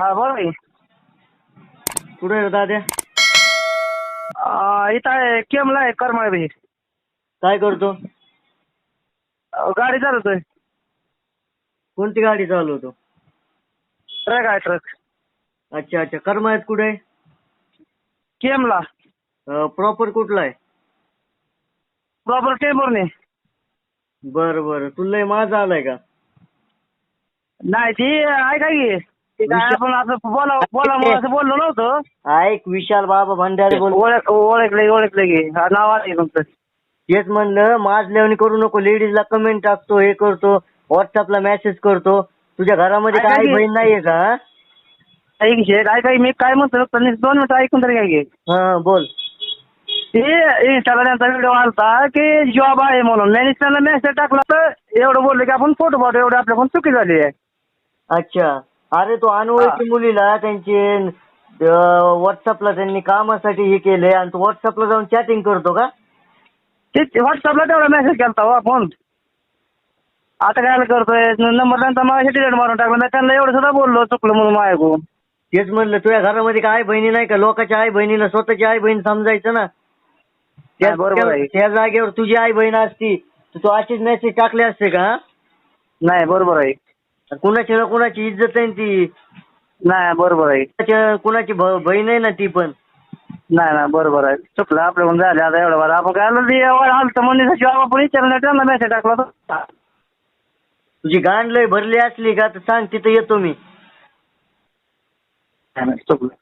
हा बोला की कुठे आहे रे दाद्या? अं, इथं आहे केमला आहे करमाळ बी काय करतो? गाडी चालवतोय. कोणती गाडी चालवतो? ट्रक आहे ट्रक. अच्छा अच्छा. करमाळ्यात कुठे आहे? केमला. प्रॉपर कुठला आहे? प्रॉपर टेंबूरने बरं बरं. तुला लय माझा आलाय का? नाही ती ऐका की. ती काय आपण असं बोला बोला म्हणून असं बोललो नव्हतो. ऐक विशाल बाबा भंडारे बोल ओळख ओळखले ओळखले की. हा, नाव आहे तुमचं. तेच म्हणलं माझल्यावणी करू नको लेडीजला कमेंट टाकतो हे करतो व्हॉट्सअपला मेसेज करतो. तुझ्या घरामध्ये काय बहीण नाहीये का हा? ऐक शेठ ऐका की मी काय म्हणतो दोन मिनिटं ऐकून तरी काय घे हा बोल. ते इंस्टाला त्यांचा व्हिडिओ आलता की जॉब आहे म्हणून. मी मेसेज टाकला तर एवढं बोललो की आपण फोटो पाठवू एवढं आपल्याकडून चुकी झाली आहे. अच्छा. अरे तो अनोळखी मुलीला त्यांचे व्हॉट्सअपला त्यांनी कामासाठी हे केले आणि तू व्हॉट्सअपला जाऊन चॅटिंग करतो का? ते व्हॉट्सअपला तेवढा मेसेज केलता हो आपण. आता काय करतोय? नंबर त्यांचा मग डिलीट मारून टाकला. मी त्यांना एवढं सुद्धा बोललो चुकलं म्हणून माझ्याकडून. तेच म्हणलं तुझ्या घरामध्ये काय बहिणी नाही का? लोकांच्या आई बहिणीला स्वतःची आई बहीण समजायचं ना? त्या- नाही, बरोबर आहे. त्या जागेवर तुझी आई बहीण असती तर तू अशीच मेसेज टाकले असते का? नाही बरोबर आहे. कुणाची ना कुणाची इज्जत आहे ना ती. नाही बरोबर आहे. कुणाच्या- कुणाची भ- बहीण आहे ना ती पण. नाही नाही बरोबर आहे. चुकलं आपल्याकडून झालं. आता एवढं बरं आपण काय आलं ते आलतं म्हणजे जॉब आपण विचारलं नाही. त्यांना मेसेज टाकला होता तुझी गांड लय भरली असली का तर सांग तिथं येतो मी. नाही, नाही, चुकलं.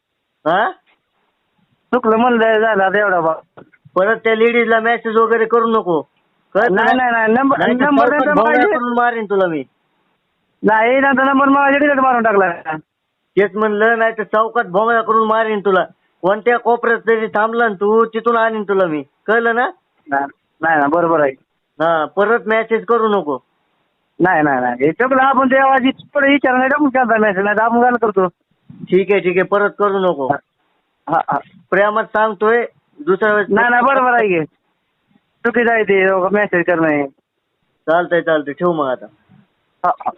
हा? चुकलं म्हणलं झालं आता एवढं बा. परत त्या लेडीजला मेसेज वगैरे करू नको. नाही ना? नाही नाही नंबर नाही तर नंबर करून मारीन तुला मी. नाही त्यांचा नंबर माझ्या डिलीट मारून टाकला. तेच म्हणलं नाही तर चौकात भोंगळा करून मारीन तुला. कोणत्या कोपऱ्यात तरी थांबला ना तू तिथून आणीन तुला मी. कळलं ना? नाही नाही ना बरोबर आहे. हा परत मेसेज करू नको. नाही नाही नाही. हे आपण देवाची पुढे विचार नाही आपण केला मेसेज नाही तर आपण काय करतो. ठीक आहे ठीक आहे. परत करू नको. हा हा प्रेमात सांगतोय दुसऱ्या वेळेस नाही नाही बरोबर आहे की. चुकीचं आहे ते मेसेज करणं हे. चालतंय चालतंय. ठेव मग आता. हा, हा.